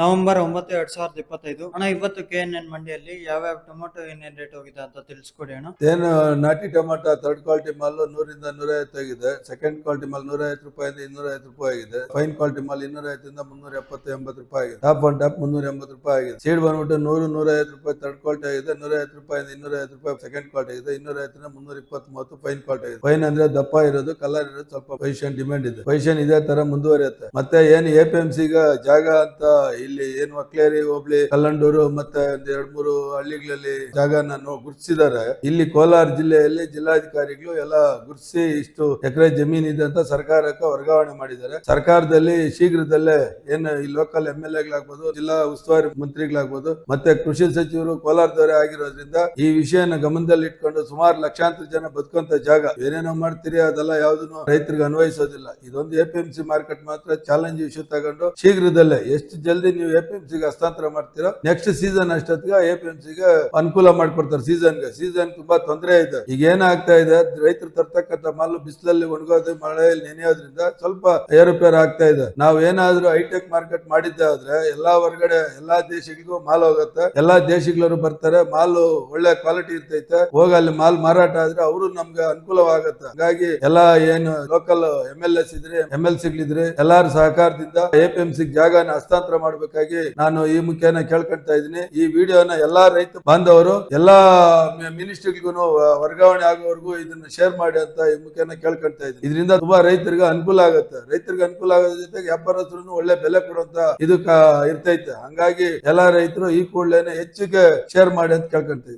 November ಒಂಬತ್ತು ಎರಡ್ ಸಾವಿರದ ಇಪ್ಪತ್ತೈದು. ಅಣ್ಣ ಇವತ್ತು ಕೆ ಎನ್ ಎನ್ ಮಂಡಿಯಲ್ಲಿ, ಯಾವ್ಯಾವ ಟೊಮೊಟೊ ಏನೇನ್ ರೇಟ್ ಹೋಗಿದೆ ಅಂತ ತಿಳಿಸ್ಕೊಡಿ ಅಣ್ಣ. ಏನು, ನಾಟಿ ಟೊಮೊಟೊ ಥರ್ಡ್ ಕ್ವಾಲಿಟಿ ಮಾಲ್ ನೂರಿಂದ ನೂರೈವತ್ತು ಆಗಿದೆ. ಸೆಕೆಂಡ್ ಕ್ವಾಲಿಟಿ ಮಾಲ್ ನೂರೈವತ್ತು ರೂಪಾಯಿಂದ ಇನ್ನೂರ ಐವತ್ತು ರೂಪಾಯಿ ಆಗಿದೆ. ಫೈನ್ ಕ್ವಾಲಿಟಿ ಮಾಲ್ ಇನ್ನೂರ ಐವತ್ತರಿಂದ ಮುನ್ನೂರ ಎಪ್ಪತ್ತು ಎಂಬತ್ತು ರೂಪಾಯಿ ಆಗಿದೆ. ಟಾಪ್ ಒನ್ ಟಾಪ್ ಮುನ್ನೂರ ಎಂಬತ್ತು ರೂಪಾಯಿ ಆಗಿದೆ. ಸೀಡ್ ಬಂದ್ಬಿಟ್ಟು ನೂರು ನೂರ ಐವತ್ತು ರೂಪಾಯಿ ಥರ್ಡ್ ಕ್ವಾಲಿಟಿ ಆಗಿದೆ. ನೂರ ಐವತ್ತು ರೂಪಾಯಿಂದ ಇನ್ನೂರ ಐವತ್ತು ರೂಪಾಯಿ ಸೆಕೆಂಡ್ ಕ್ವಾಲಿಟಿ ಆಗಿದೆ. ಇನ್ನೂರ ಐವತ್ತರಿಂದ ಮುನ್ನೂರ ಇಪ್ಪತ್ತು ಮೂವತ್ತು ಫೈನ್ ಕ್ವಾಲಿಟಿ ಆಗಿದೆ. ಫೈನ್ ಅಂದ್ರೆ ದಪ್ಪ ಇರೋದು ಕಲರ್ ಇರೋದು ಸ್ವಲ್ಪ ಪೊಸಿಷನ್ ಡಿಮ್ಯಾಂಡ್ ಇದೆ. ಪೊಸಿಷನ್ ಇದೇ ತರ ಮುಂದುವರಿಯುತ್ತೆ. ಮತ್ತೆ ಏನು ಎ ಪಿ ಎಂ ಜಾಗ ಅಂತ ಇಲ್ಲಿ ಏನು ಮಕ್ಳೇರಿ ಹೋಬ್ಳಿ ಕಲ್ಲಂಡೂರು ಮತ್ತೆ ಒಂದ್ ಎರಡ್ ಮೂರು ಹಳ್ಳಿಗಳಲ್ಲಿ ಜಾಗನ ಗುರುತಿಸಿದ್ದಾರೆ ಇಲ್ಲಿ ಕೋಲಾರ ಜಿಲ್ಲೆಯಲ್ಲಿ ಜಿಲ್ಲಾಧಿಕಾರಿಗಳು ಎಲ್ಲ ಗುರುತಿಸಿ ಇಷ್ಟು ಎಕರೆ ಜಮೀನ್ ಇದೆ ಅಂತ ಸರ್ಕಾರಕ್ಕೆ ವರ್ಗಾವಣೆ ಮಾಡಿದ್ದಾರೆ. ಸರ್ಕಾರದಲ್ಲಿ ಶೀಘ್ರದಲ್ಲೇ ಏನು ಈ ಲೋಕಲ್ ಎಂ ಎಲ್ ಎಗಳಾಗ್ಬೋದು ಜಿಲ್ಲಾ ಉಸ್ತುವಾರಿ ಮಂತ್ರಿಗಳಾಗ್ಬೋದು, ಮತ್ತೆ ಕೃಷಿ ಸಚಿವರು ಕೋಲಾರದವರೇ ಆಗಿರೋದ್ರಿಂದ ಈ ವಿಷಯನ ಗಮನದಲ್ಲಿ ಇಟ್ಕೊಂಡು ಸುಮಾರು ಲಕ್ಷಾಂತರ ಜನ ಬದುಕುವಂತ ಜಾಗ. ಏನೇನೋ ಮಾಡ್ತೀರಿ ಅದೆಲ್ಲ ಯಾವ್ದನ್ನು ರೈತರಿಗೆ ಅನ್ವಯಿಸೋದಿಲ್ಲ. ಇದೊಂದು ಎಪಿಎಂಸಿ ಮಾರ್ಕೆಟ್ ಮಾತ್ರ ಚಾಲೆಂಜ್ ಇಶ್ಯೂ ತಗೊಂಡು ಶೀಘ್ರದಲ್ಲೇ ಎಷ್ಟು ಜಲ್ದಿ ನೀವು ಎ ಪಿ ಎಂ ಸಿಗೆ ಹಸ್ತಾಂತರ ಮಾಡ್ತೀರಾ? ನೆಕ್ಸ್ಟ್ ಸೀಸನ್ ಅಷ್ಟೊತ್ತಿಗೆ ಎಪಿಎಂಸಿ ಗೆ ಸಿಗೆ ಅನುಕೂಲ ಮಾಡ್ಕೊಡ್ತಾರೆ ಸೀಸನ್ಗೆ ಸೀಸನ್ ತುಂಬಾ ತೊಂದರೆ ಇದೆ. ಈಗ ಏನಾಗ್ತಾ ಇದೆ? ರೈತರು ತರ್ತಕ್ಕಂಥ ಮಾಲು ಬಿಸಿಲಲ್ಲಿ ಒಣಗೋದು, ಮಳೆಯಲ್ಲಿ ನೆನೆಯೋದ್ರಿಂದ ಸ್ವಲ್ಪ ಏರುಪೇರು ಆಗ್ತಾ ಇದೆ. ನಾವು ಏನಾದ್ರೂ ಹೈಟೆಕ್ ಮಾರ್ಕೆಟ್ ಮಾಡಿದ್ದೆ ಆದ್ರೆ ಎಲ್ಲಾ ಹೊರಗಡೆ, ಎಲ್ಲಾ ದೇಶಗಳಿಗೂ ಮಾಲ್ ಹೋಗುತ್ತೆ. ಎಲ್ಲಾ ದೇಶಗಳವರು ಬರ್ತಾರೆ. ಮಾಲು ಒಳ್ಳೆ ಕ್ವಾಲಿಟಿ ಇರ್ತೈತೆ. ಹೋಗಿ ಅಲ್ಲಿ ಮಾಲ್ ಮಾರಾಟ ಆದ್ರೆ ಅವರು ನಮ್ಗೆ ಅನುಕೂಲವಾಗತ್ತೆ. ಹಾಗಾಗಿ ಎಲ್ಲಾ ಏನು ಲೋಕಲ್ ಎಂ ಎಲ್ ಎಸ್ ಇದ್ರೆ ಎಂ ಎಲ್ ಸಿಗಳಿದ್ರೆ ಎಲ್ಲಾರು ಸಹಕಾರದಿಂದ ಎಪಿಎಂಸಿ ಸಿ ಜಾಗನ ಹಸ್ತಾಂತರ ಮಾಡಬೇಕಾಗಿ ನಾನು ಈ ಮುಖ್ಯನ ಕೇಳ್ಕೊಳ್ತಾ ಇದ್ದೀನಿ. ಈ ವಿಡಿಯೋನ ಎಲ್ಲಾ ರೈತ ಬಾಂಧವರು, ಎಲ್ಲಾ ಮಿನಿಸ್ಟ್ರಿಗಳಿಗೂ ವರ್ಗಾವಣೆ ಆಗೋವರೆಗೂ ಇದನ್ನ ಶೇರ್ ಮಾಡಿ ಅಂತ ಈ ಮುಖ್ಯನ ಕೇಳ್ಕೊಳ್ತಾ ಇದ್ದೀನಿ. ಇದರಿಂದ ತುಂಬಾ ರೈತರಿಗೆ ಅನುಕೂಲ ಆಗುತ್ತೆ. ರೈತರಿಗೆ ಅನುಕೂಲ ಆಗೋದ್ರ ಜೊತೆಗೆ ವ್ಯಾಪಾರಸ್ಥರು ಒಳ್ಳೆ ಬೆಲೆ ಕೊಡುವಂತ ಇದು ಇರ್ತೈತೆ. ಹಂಗಾಗಿ ಎಲ್ಲಾ ರೈತರು ಈ ಕೂಡಲೇನೆ ಹೆಚ್ಚಿಗೆ ಶೇರ್ ಮಾಡಿ ಅಂತ ಕೇಳ್ಕೊಳ್ತಾ